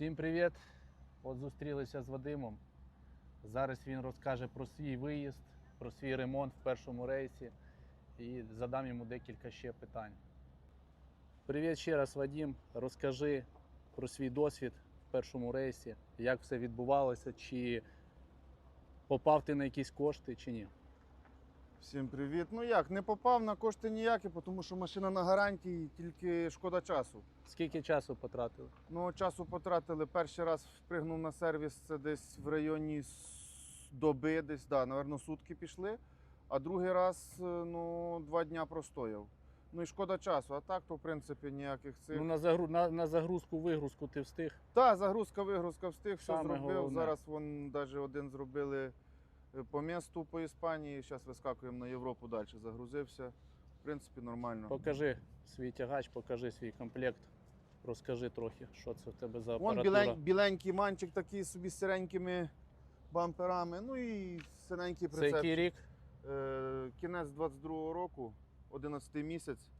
Всім привіт! От зустрілися з Вадимом. Зараз він розкаже про свій виїзд, про свій ремонт в першому рейсі і задам йому декілька ще питань. Привіт ще раз, Вадим. Розкажи про свій досвід в першому рейсі, як все відбувалося, чи попав ти на якісь кошти, чи ні. Всім привіт. Ну як, не попав на кошти ніякі, тому що машина на гарантії, тільки шкода часу. Скільки часу потратили? Ну, часу потратили. Перший раз впригнув на сервіс, це десь в районі доби, десь, да, напевно, сутки пішли. А другий раз, е, ну, два дня простояв. Ну і шкода часу. А так, то, в принципі, ніяких цих. Ну, на, загру... на, на загрузку-вигрузку ти встиг. Та, загрузка, вигрузка встиг, все Саме зробив. головне. Зараз вон навіть один зробили по місту по Іспанії. Зараз вискакуємо на Європу далі. Загрузився. В принципі, нормально. Покажи свій тягач, покажи свій комплект. Розкажи трохи, що це в тебе за Вон білень, біленький манчик такий собі з сіренькими бамперами. Ну і синенький Це який рік? Е, кінець 22-го року, 11 місяць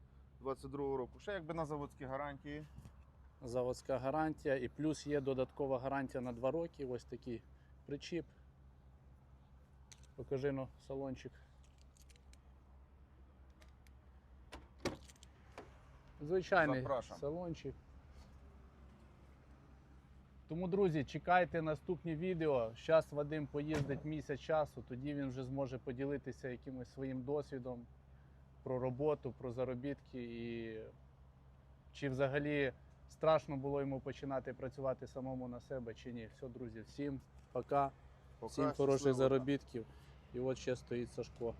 22-го року. Ще якби на заводські гарантії. Заводська гарантія, і плюс є додаткова гарантія на 2 роки. Ось такий причіп. Покажи ну, салончик. Звичайний Запрошую. салончик. Тому, друзі, чекайте наступні відео. Зараз Вадим поїздить місяць часу, тоді він вже зможе поділитися якимось своїм досвідом про роботу, про заробітки і чи взагалі страшно було йому починати працювати самому на себе чи ні. Все, друзі, всім пока, Пока всім хороших заробітків. І от ще стоїть Сашко.